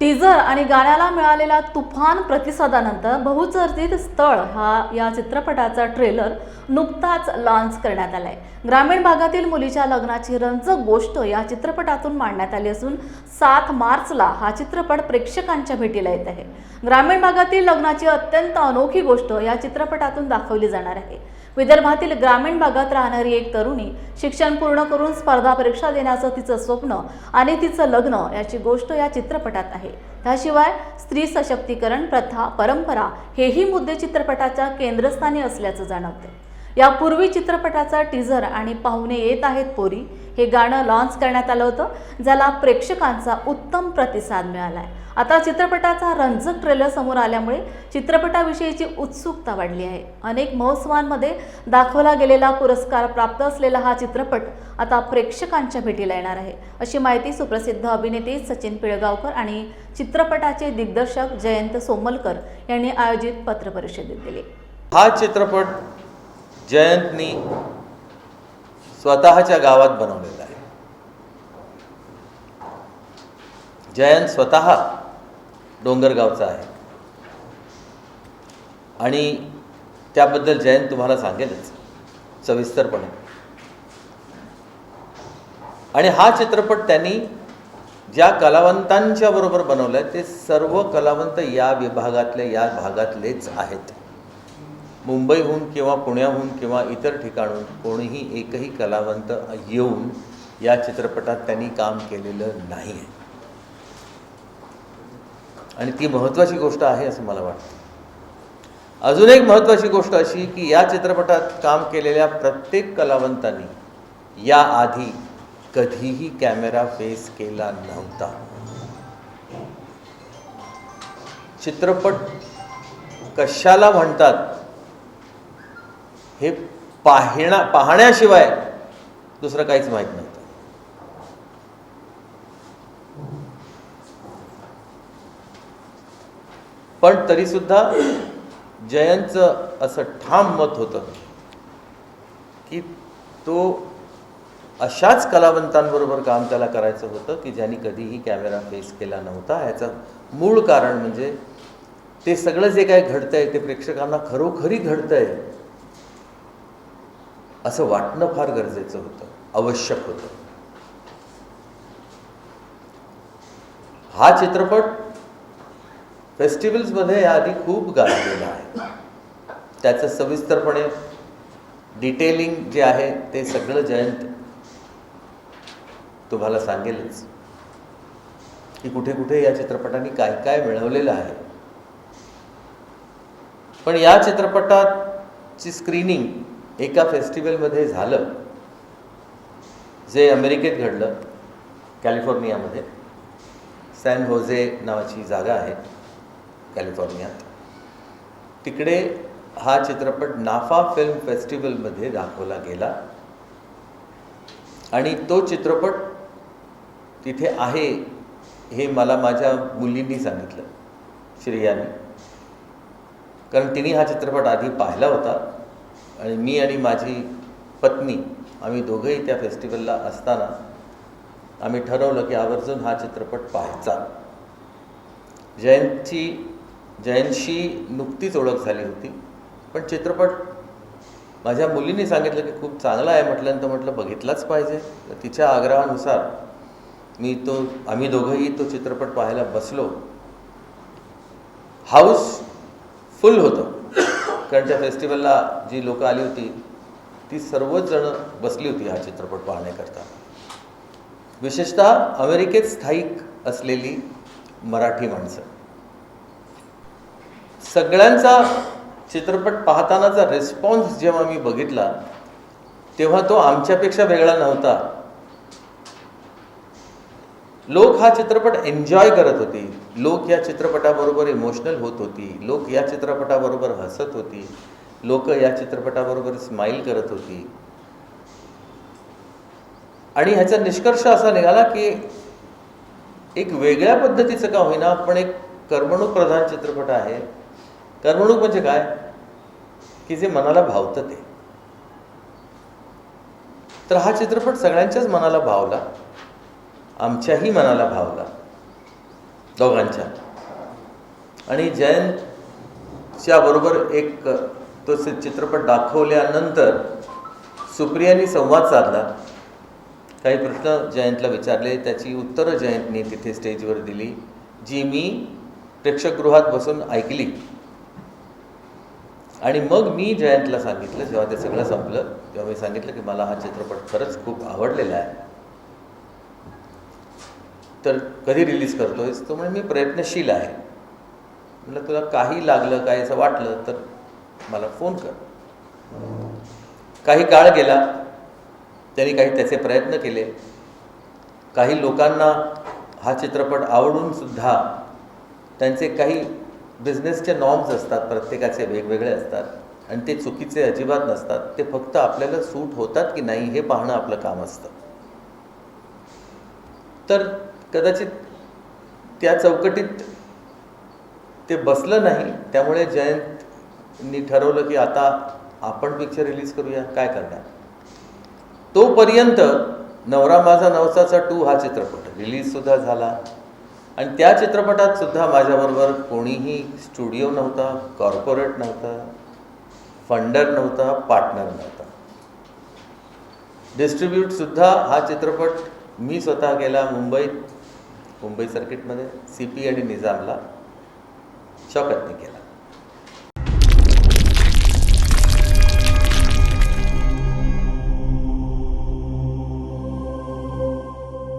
Teaser आणि गाण्याला मिळालेल्या तुफान प्रतिसादानंतर बहुचर्चित स्थळ हा या चित्रपटाचा ट्रेलर नुकताच लॉन्च करण्यात आलाय. ग्रामीण भागातील मुलीच्या लग्नाची रंजक गोष्ट या चित्रपटातून मांडण्यात आली असून सात मार्चला हा चित्रपट प्रेक्षकांच्या भेटीला येत आहे. ग्रामीण भागातील लग्नाची अत्यंत अनोखी गोष्ट या चित्रपटातून दाखवली जाणार आहे. विदर्भातील ग्रामीण भागात राहणारी एक तरुणी शिक्षण पूर्ण करून स्पर्धा परीक्षा देण्याचं तिचं स्वप्न आणि तिचं लग्न याची गोष्ट या चित्रपटात आहे. त्याशिवाय स्त्री सशक्तीकरण प्रथा परंपरा हेही मुद्दे चित्रपटाच्या केंद्रस्थानी असल्याचं जाणवते यापूर्वी चित्रपटाचा टीझर आणि पाहुणे येत आहेत पोरी हे गाणं लॉन्च करण्यात आलं होतं ज्याला प्रेक्षकांचा उत्तम प्रतिसाद मिळाला आहे आता चित्रपटाचा रंजक ट्रेलर समोर आल्यामुळे चित्रपटाविषयीची उत्सुकता वाढली आहे. अनेक महोत्सवांमध्ये दाखवला गेलेला पुरस्कार प्राप्त असलेला हा चित्रपट आता प्रेक्षकांच्या भेटीला येणार आहे. अशी माहिती सुप्रसिद्ध अभिनेते सचिन पिळगावकर आणि चित्रपटाचे दिग्दर्शक जयंत सोमलकर यांनी आयोजित पत्रपरिषदेत दिली. हा चित्रपट जयंतनी स्वतःच्या गावात बनवलेला आहे. जयंत स्वतः डोंगरगावचा आहे. आणि त्याबद्दल जयंत तुम्हाला सांगेलच सविस्तरपणे. आणि हा चित्रपट त्यांनी ज्या कलावंतांच्या बरोबर बनवलं आहे ते सर्व कलावंत या विभागातले या भागातलेच आहेत. मुंबईहून किंवा पुण्याहून किंवा इतर ठिकाणून कोणीही एकही कलावंत येऊन या चित्रपटात त्यांनी काम केलेलं नाही आहे आणि ती महत्त्वाची गोष्ट आहे असं मला वाटतं. अजून एक महत्त्वाची गोष्ट अशी की या चित्रपटात काम केलेल्या प्रत्येक कलावंतांनी याआधी कधीही कॅमेरा फेस केला नव्हता. चित्रपट कशाला म्हणतात? हे पाहण्या पाहण्याशिवाय दुसरं काहीच माहीत नव्हतं. पण तरीसुद्धा जयंतचं असं ठाम मत होतं की तो अशाच कलावंतांबरोबर काम त्याला करायचं होतं की ज्यांनी कधीही कॅमेरा फेस केला नव्हता. ह्याचं मूळ कारण म्हणजे ते सगळं जे काय घडतंय ते प्रेक्षकांना खरोखरी घडतंय असं वाटणं फार गरजेचं होतं आवश्यक होतं. हा चित्रपट फेस्टिवल्समध्ये याआधी खूप गाजलेलं आहे. त्याचं सविस्तरपणे डिटेलिंग जे आहे ते सगळं जयंत तुम्हाला सांगेलच. की कुठे कुठे या चित्रपटाने काय काय मिळवलेलं आहे. पण या चित्रपटाची स्क्रीनिंग एका फेस्टिवलमध्ये झालं जे अमेरिकेत घडलं कॅलिफोर्नियामध्ये. सॅन होझे नावाची जागा आहे. कॅलिफोर्नियात. तिकडे हा चित्रपट नाफा फिल्म फेस्टिवलमध्ये दाखवला गेला. आणि तो चित्रपट तिथे आहे हे मला माझ्या मुलींनी सांगितलं श्रेयाने. कारण तिने हा चित्रपट आधी पाहिला होता आणि मी आणि माझी पत्नी आम्ही दोघंही त्या फेस्टिवलला असताना आम्ही ठरवलं की आवर्जून हा चित्रपट पाहायचा. जयंतची जयंतशी नुकतीच ओळख झाली होती. पण चित्रपट माझ्या मुलीने सांगितलं की खूप चांगला आहे म्हटल्यानंतर म्हटलं बघितलाच पाहिजे. तर तिच्या आग्रहानुसार मी तो आम्ही दोघंही तो चित्रपट पाहायला बसलो. हाऊस फुल होतं. कारण त्या फेस्टिवलला जी लोकं आली होती ती सर्वच जण बसली होती हा चित्रपट पाहण्याकरता. विशेषतः अमेरिकेत स्थायिक असलेली मराठी माणसं. सगळ्यांचा चित्रपट पाहतानाचा रिस्पॉन्स जेव्हा मी बघितला तेव्हा तो आमच्यापेक्षा वेगळा नव्हता. लोक हा चित्रपट एन्जॉय करत होती. लोक या चित्रपटाबरोबर इमोशनल होत होती. लोक या चित्रपटाबरोबर हसत होती. लोक या चित्रपटाबरोबर स्माईल करत होती. आणि ह्याचा निष्कर्ष असा निघाला की एक वेगळ्या पद्धतीचं का होईना पण एक कर्मणूक प्रधान चित्रपट आहे. करमणूक म्हणजे काय? की जे मनाला भावतं ते. तर हा चित्रपट सगळ्यांच्याच मनाला भावला आमच्याही मनाला भावला दोघांच्या. आणि जयंतच्या बरोबर एक तो चित्रपट दाखवल्यानंतर सुप्रियानी संवाद साधला. काही प्रश्न जयंतला विचारले त्याची उत्तरं जयंतनी तिथे स्टेजवर दिली जी मी प्रेक्षकगृहात बसून ऐकली. आणि मग मी जयंतला सांगितलं जेव्हा ते सगळं संपलं तेव्हा मी सांगितलं की मला हा चित्रपट खरंच खूप आवडलेला आहे. तर कधी रिलीज करतोयस? तो म्हणजे मी प्रयत्नशील आहे. म्हटलं तुला काही लागलं काय असं वाटलं तर मला फोन कर. काही काळ गेला त्यांनी काही त्याचे प्रयत्न केले. काही लोकांना हा चित्रपट आवडून सुद्धा त्यांचे काही बिझनेसचे नॉर्म्स असतात प्रत्येकाचे वेगवेगळे असतात आणि ते चुकीचे अजिबात नसतात. ते फक्त आपल्याला सूट होतात की नाही हे पाहणं आपलं काम असतं. तर कदाचित त्या चौकटीत ते बसलं नाही त्यामुळे जयंतनी ठरवलं की आता आपण पिक्चर रिलीज करूया काय करणार? तोपर्यंत नवरा माझा नवसाचा टू हा चित्रपट रिलीजसुद्धा झाला. आणि त्या चित्रपटात सुद्धा माझ्याबरोबर कोणीही स्टुडिओ नव्हता कॉर्पोरेट नव्हता फंडर नव्हता पार्टनर नव्हता. डिस्ट्रीब्यूटसुद्धा हा चित्रपट मी स्वतः गेला मुंबईत मुंबई सर्किटमध्ये सी पी आणि निजामला शौकतने केला.